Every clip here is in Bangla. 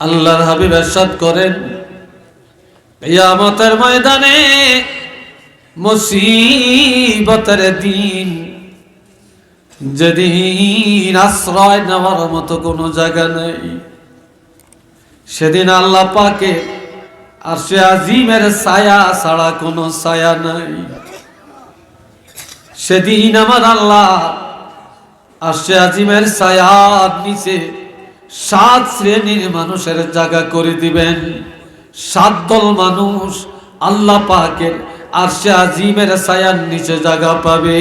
আল্লাহর হাবিব এরশাদ করেন। কিয়ামতের ময়দানে মুসিবতের দিন। যেদিন আশ্রয় নেওয়ার মতো কোনো জায়গা নেই। সেদিন আল্লাহ পাকে আর সে আজিমের ছায়া ছাড়া কোনো ছায়া নাই। সেদিন আমার আল্লাহ আর সে আজিমের ছায়ার নিচে সাত শ্রেণির মানুষের জায়গা করে দিবেন। সাত দল মানুষ আল্লাহ পাকের আর সে আজিমের ছায়ার নিচে জায়গা পাবে।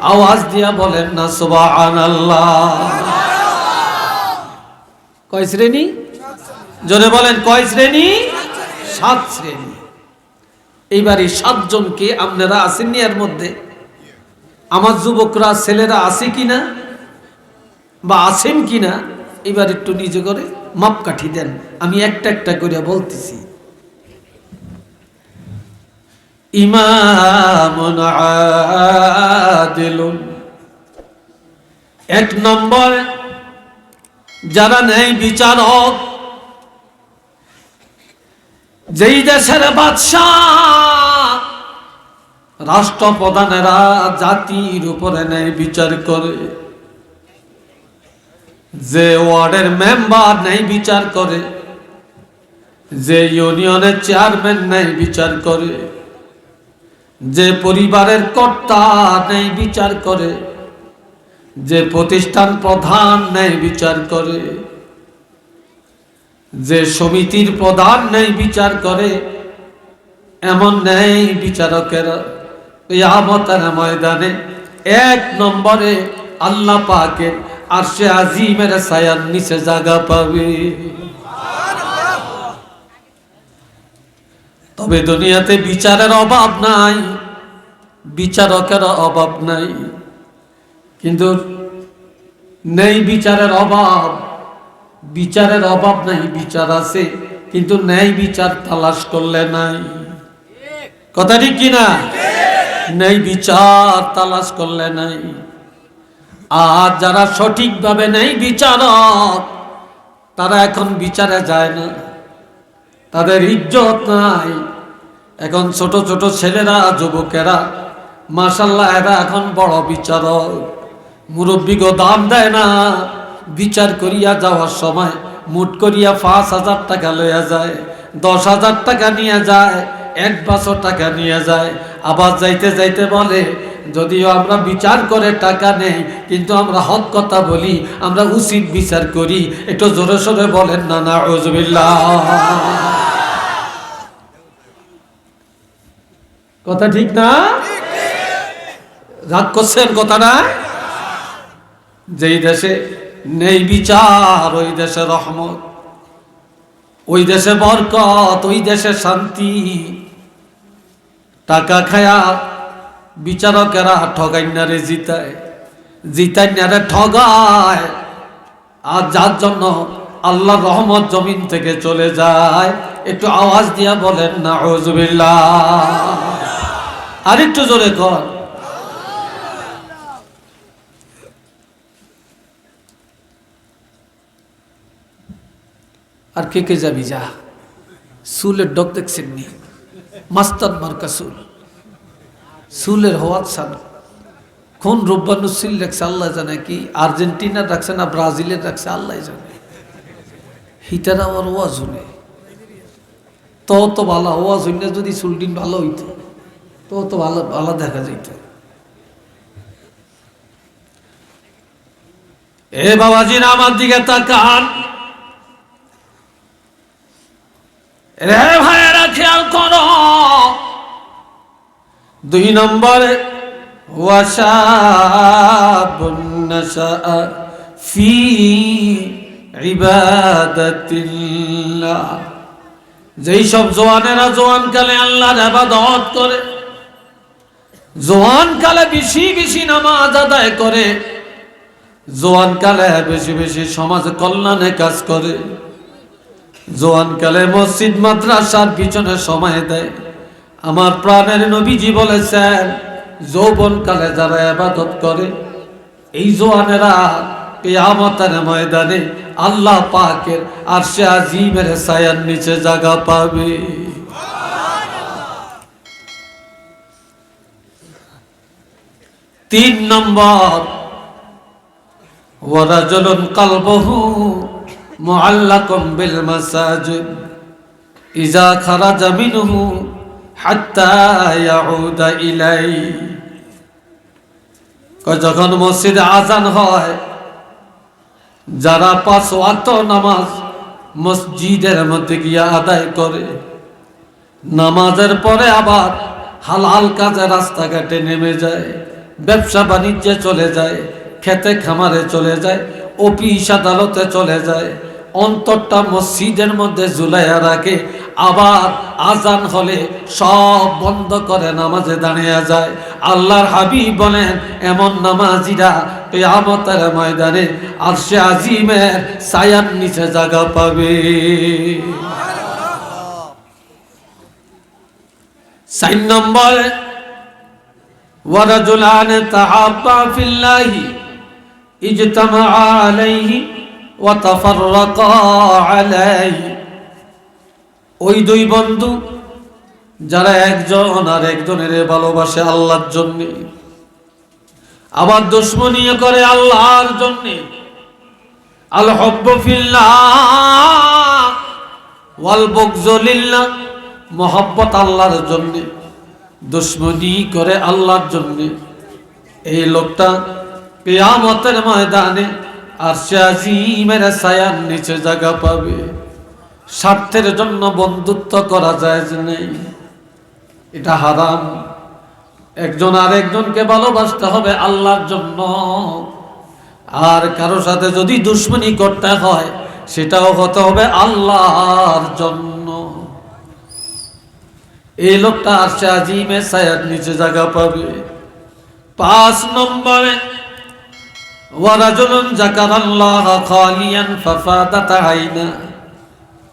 আওয়াজ দিয়া বলেন না সুবাহ কয় শ্রেণি? জোরে বলেন, কয় শ্রেণি? সাত শ্রেণি। এইবার এই সাতজনকে আপনারা আসেননি এর মধ্যে? আমার যুবকরা, ছেলেরা আছে কিনা? বা আছেন কিনা? এবার একটু নিজে করে মাপকাঠি দেন। আমি একটা একটা করে বলতেছি। এক নম্বর, যারা নেই বিচারক, যেই দেশের বাদশাহ রাষ্ট্রপ্রধানেরা জাতির উপরে নেই বিচার করে। যে ওয়ার্ডের মেম্বার নেই বিচার করে, যে ইউনিয়নের চেয়ারম্যান নেই বিচার করে, যে পরিবারের কর্তা নেই বিচার করে, যে প্রতিষ্ঠান প্রধান নেই বিচার করে, যে সমিতির প্রধান নেই বিচার করে, এমন নেই বিচারকেরা। ইয়ামতের ময়দানে এক নম্বরে আল্লাহ পাকের আর সে আজিমের সায়ার নিচে জায়গা পাবে। তবে দুনিয়াতে বিচারের অভাব নাই, বিচারকের অভাব নাই। কিন্তু নেই বিচারের অভাব বিচারের অভাব নাই, বিচার আছে, কিন্তু ন্যায় বিচার তালাশ করলে নাই। কথা ঠিক কিনা? নেই বিচার তালাশ করলে নাই। আর যারা সঠিকভাবে নেই বিচারক, তারা এখন বিচারে যায় না। তাদের ইজ্জত নাই। এখন ছোট ছোট ছেলেরা, যুবকেরা মাসাল্লাহ এরা এখন বড় বিচারক। মুরব্বীগো দাম দেয় না। বিচার করিয়া যাওয়ার সময় মুট করিয়া পাঁচ হাজার টাকা লইয়া যায়, দশ হাজার টাকা নিয়ে যায়, এক বছর টাকা নিয়ে যায়। আবার যাইতে যাইতে বলে যদিও আমরা বিচার করে টাকা নেই, কিন্তু আমরা হক কথা বলি, আমরা উচিত বিচার করি। একটু জোরে সোরে বলেন, না না রজবিল্লা কথা ঠিক না? রাগ করছেন কথাটা যেই দেশে নেই বিচার, ওই দেশে রহমত। ওই দেশে বরকত, ওই দেশে শান্তি। টাকা খায়া বিচারকেরা ঠগাইনারে জিতায় জিতাইনারে ঠগায়। আর যার জন্য আল্লাহ রহমত জমিন থেকে চলে যায় একটু আওয়াজ দিয়া বলেন না আর একটু জোরে কর আর কে কে যাবি যা? সুলের ডক দেখছেন নি মাস্তান মার্কা সুল সুলের হওয়ার সান কোন রব্বানুসিল রাখছে আল্লাহ জানে কি? আর্জেন্টিনার রাখছে না, ব্রাজিলের রাখছে আল্লাহ জানে। হিটার আমার ওয়াজ শুনে। তো তো ভালো ওয়াজ হইলে যদি চুলটিন ভালো হইতো তো তো ভালো ভালো দেখা যাইত। এ বাবাজির আমার দিকে তাকান। রে ভাইয়েরা, খেয়াল করো। দুই নম্বরে ফি যেই সব জোয়ানেরা জোয়ান কালে আল্লাহর আবাদত করে জোয়ান কালে বেশি বেশি নামাজ আদায় করে জোয়ান কালে বেশি বেশি সমাজ কল্যাণে কাজ করে জোয়ান কালে মসজিদ, মাদ্রাসার পিছনে সময় দেয়। আমার প্রাণের নবীজি বলেছেন, যৌবন কালে যারা আবাদত করে, এই জোয়ানেরা কিয়ামতের ময়দানে আল্লাহ পাকের আর সে আজিমের ছায়ার নিচে জায়গা পাবে। তিন নম্বর, ওয়ারাজুলুন কালবহু মুআল্লাকুম বিল মাসাজিদ। ইজা মিনহু হাত্তা ইয়াউদা যখন মসজিদে আজান হয়, যারা পাঁচ ওয়াক্ত নামাজ মসজিদের মধ্যে গিয়া আদায় করে, নামাজের পরে আবার হালাল কাজে রাস্তাঘাটে নেমে যায়, ব্যবসা বাণিজ্যে চলে যায়, খেতে খামারে চলে যায়, অফিস আদালতে চলে যায় অন্তরটা মসজিদের মধ্যে জুলাইয়া রাখে, আবার আজান হলে সব বন্ধ করে নামাজে দাঁড়িয়ে যায়। আল্লাহর হাবিব বলেন, এমন নামাজিরা আমতের ময়দানে আর সে আজিমের সায়ার নিচে জায়গা পাবে। সাইন নম্বর, ওয়ারাজুল আনে তাহাব্বা ফিল্লাহি ইজতামা আলাইহি ওই দুই বন্ধু, যারা একজন আর একজনের ভালোবাসে আল্লাহর জন্য, আবার দুশ্মনীয় করে আল্লাহর জন্য। আল হব্ব ফিল্লাহ ওয়াল আল্লাহর জন্যে, দুশ্মনী করে আল্লাহর জন্য। এই লোকটা কেয়ামতের ময়দানে আর সে ছায়ার নিচে জায়গা পাবে। স্বার্থের জন্য বন্ধুত্ব করা যায় যে নেই। এটা হারাম। একজন আর একজনকে ভালোবাসতে হবে আল্লাহর জন্য। আর কারও সাথে যদি দুশ্মনী করতে হয়, সেটাও হতে হবে আল্লাহর জন্য। এই লোকটা আসছে আজিমে সায়ার নিচে জায়গা পাবে। পাঁচ নম্বরে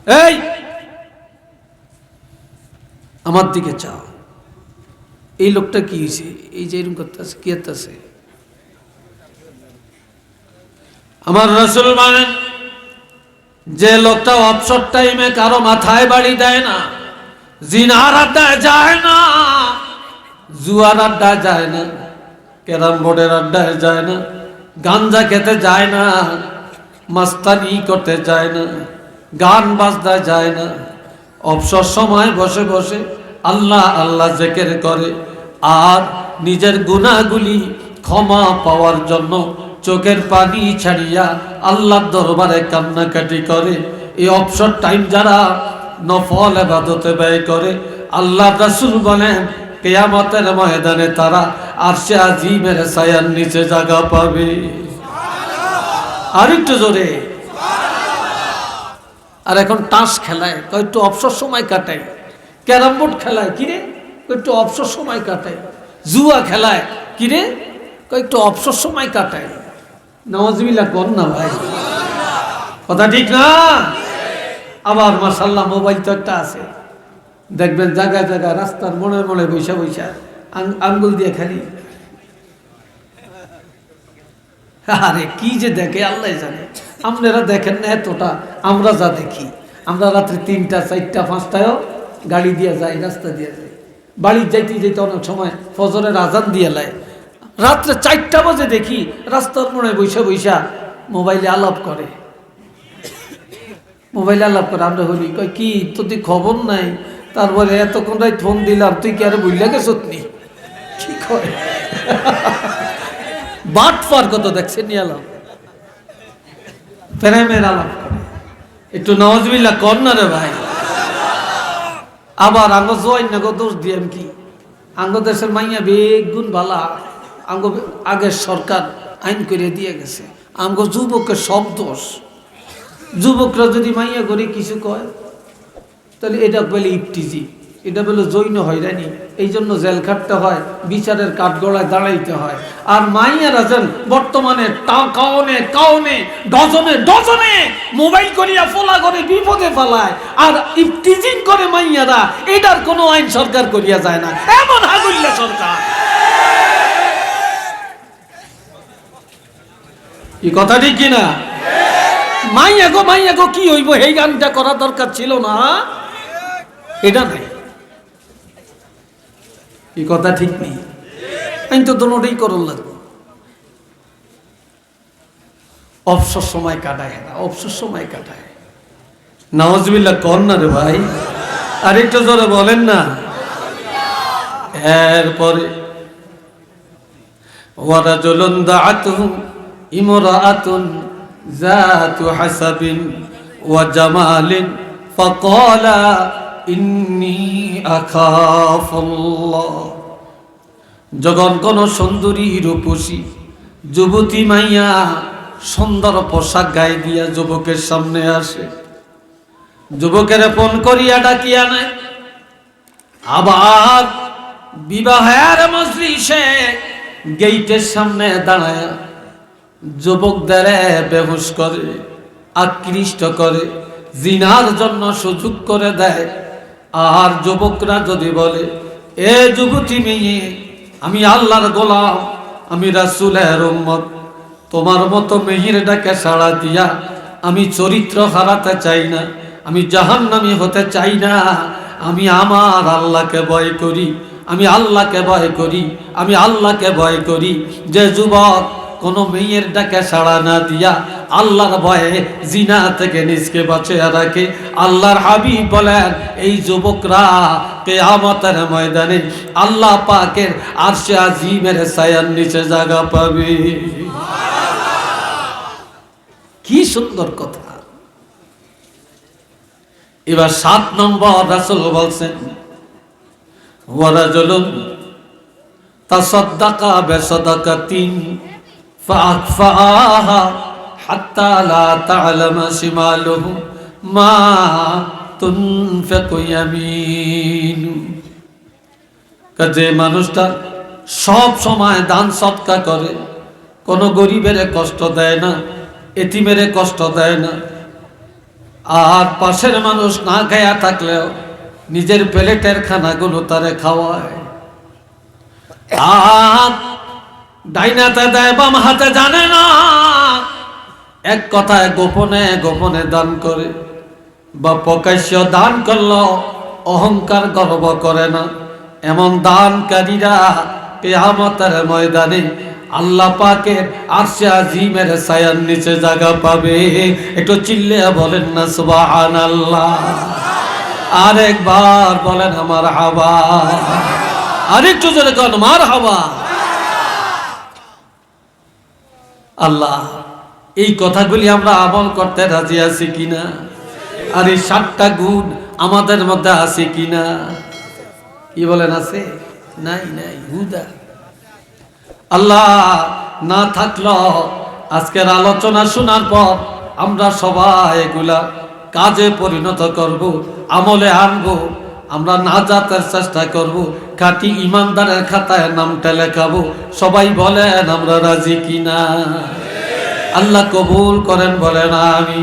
এই! আমার দিকে চাও। এই লোকটা কি হয়েছে এই যে এরকম করতেছে, কি করতেছে? আমার রসুল মানেন, যে লোকটা অবসর টাইমে কারও মাথায় বাড়ি দেয় না, জিনার আড্ডায় যায় না, জুয়ার আড্ডায় যায় না, ক্যারাম বোর্ডের আড্ডায় যায় না গাঞ্জা খেতে যায় না, মাস্তানি করতে যায় না, গান বাজতে যায় না। অবসর সময় বসে বসে আল্লাহ আল্লাহ জেকের করে, আর নিজের গুণাগুলি ক্ষমা পাওয়ার জন্য চোখের পানি ছাড়িয়া আল্লাহর দরবারে কান্নাকাটি করে। এই অবসর টাইম যারা নফল এবাদতে ব্যয় করে আল্লাহ রাসুল বলেন কেয়ামতের ময়দানে তারা আর সে আজিমের ছায়ার নিচে জায়গা পাবে। আর একটু জোরে। আর এখন টাস খেলায় একটু অবসর সময় কাটায়। ক্যারাম বোর্ড খেলায় কিরে একটু অবসর সময় কাটায়। জুয়া খেলায় কিরে একটু অবসর সময় কাটায়। নওয়াজবিল্লা কর না ভাই? কথা ঠিক না? আবার মাসাল্লাহ মোবাইল তো একটা আছে। দেখবেন জায়গায় জায়গায় রাস্তার মনে মনে বৈশা বৈশা আঙ্গুল দিয়ে খালি। আরে কি যে দেখে, আল্লাহ জানে। আপনারা দেখেন না এতটা, আমরা যা দেখি। আমরা রাত্রে তিনটা, চারটা, পাঁচটায়ও গাড়ি দিয়ে যাই, রাস্তা দিয়ে যাই। বাড়ির যাইতে যেতে অনেক সময় ফজরের আজান দিয়ে লাই। রাত্রে চারটা বাজে দেখি, রাস্তার মনে বৈশা বৈশা মোবাইলে আলাপ করে। মোবাইলে আলাপ করে, আমরা বলি কই কি, তোর খবর নাই? তারপরে এতক্ষণ রাত ফোন দিলাম, তুই কি আরে বুঝলে গেছ নি কি করে বাট ফার কত দেখছেন নি প্রেমের করে। একটু নওয়াজবিল্লা কর না রে ভাই। আবার আঙ্গ জয় না গো, দোষ দিয়াম কি? আঙ্গ দেশের মাইয়া বেগুন বালা। আঙ্গ আগের সরকার আইন করে দিয়ে গেছে। আঙ্গ যুবকের সব দোষ। যুবকরা যদি মাইয়া করে কিছু কয়? তাহলে এটা বলে ইফটিজি এটা বলে জৈন হয়রানি এই জন্য জেল খাটতে হয়, বিচারের কাঠগড়ায় দাঁড়াইতে হয়। আর মাইয়ার আছেন বর্তমানে কাউনে কাউনে ডজনে ডজনে মোবাইল করিয়া ফোলা করে বিপদে ফেলায়। আর ইফটিজিং করে মাইয়ারা, এটার কোনো আইন সরকার করিয়া যায় না। এমন হাগুল্লা সরকার। এই কথা ঠিক কিনা? মাইয়া গো মাইয়া গো, কি হইব? এই গানটা করা দরকার ছিল না এটা নাই। এই কথা ঠিক নেই? আমি তো দোনোটাই করল লাগবে। অবসর সময় কাটায় না, অবসর সময় কাটায়। নওয়াজবিল্লা কর না রে ভাই। আর একটু জোরে বলেন না। এরপরে, ওয়ারাজুলুন দাআতুহু ইমরাআতুন যাতু হাসাবিন ওয়া জামালিন, ফাকালা যখন কোন সুন্দরী রূপসী, যুবতী মাইয়া সুন্দর পোশাক গায়ে দিয়া যুবকের সামনে আসে। যুবকের ফোন করিয়া ডাকিয়া নেয়। আবার বিবাহের মজলিসে গেইটের সামনে দাঁড়ায় যুবকদের বেহুশ করে, আকৃষ্ট করে, জিনার জন্য সুযোগ করে দেয়। আর যুবকরা যদি বলে, এ যুবতী মেয়ে, আমি আল্লাহর গোলাম, আমি রাসুলের উম্মত, তোমার মতো মেহির ডাকে সাড়া দিয়া আমি চরিত্র হারাতে চাই না, আমি জাহান্নামি হতে চাই না, আমি আমার আল্লাহকে ভয় করি, আমি আল্লাহকে ভয় করি, আমি আল্লাহকে ভয় করি, যে যুবক কোনো মেয়ের ডাকে সাড়া না দিয়া আল্লাহর ভয়ে জিনা থেকে নিজকে বাঁচিয়ে রাখে। আল্লাহর হাবিব বলেন, এই যুবকরা কেয়ামতের ময়দানে আল্লাহ পাকের আরশে আজিমের ছায়ার নিচে জায়গা পাবে। কি সুন্দর কথা। এবার সাত নম্বর রাসুল বলছেন ওয়ারাজুলুন তাসাদ্দাকা বিসাদাকাতিন ফাআখফাহা হাত্তা লা তা'লামা শিমালুহু মা তুনফিকু ইয়ামিনু। কাজে মানুষটা সব সময় দান সৎকা করে, কোনো গরিবের কষ্ট দেয় না, এতিমের কষ্ট দেয় না। আর পাশের মানুষ না খায়া থাকলেও নিজের প্লেটের খানাগুলো তারে খাওয়ায়। আর ডাইনাতে দেয় বাম হাতে জানে না এক কথায় গোপনে গোপনে দান করে বা প্রকাশ্য দান করল, অহংকার গর্ব করে না। এমন দানকারীরা কেয়ামতের ময়দানে আল্লাহ পাকের আরশে আজিমের ছায়ার নিচে জায়গা পাবে। একটু চিল্লে বলেন না, সুবহানাল্লাহ। আরেকবার বলেন, আমার হাওয়া আরেকটু জোরে কন মার হাওয়া আল্লাহ এই কথাগুলি আমরা আমল করতে রাজি আছি কিনা? আর এই সাতটা গুণ আমাদের মধ্যে আছে কিনা? কি বলেন আছে? নাই নাই, হুদা। আল্লাহ না থাকল, আজকের আলোচনা শোনার পর আমরা সবাই এগুলা কাজে পরিণত করব, আমলে আনব, আমরা না যাতের চেষ্টা করব কাটি ইমানদারের খাতায় নামটা লেখাবো, সবাই বলেন আমরা রাজি কিনা? আল্লাহ কবুল করেন বলেন আমি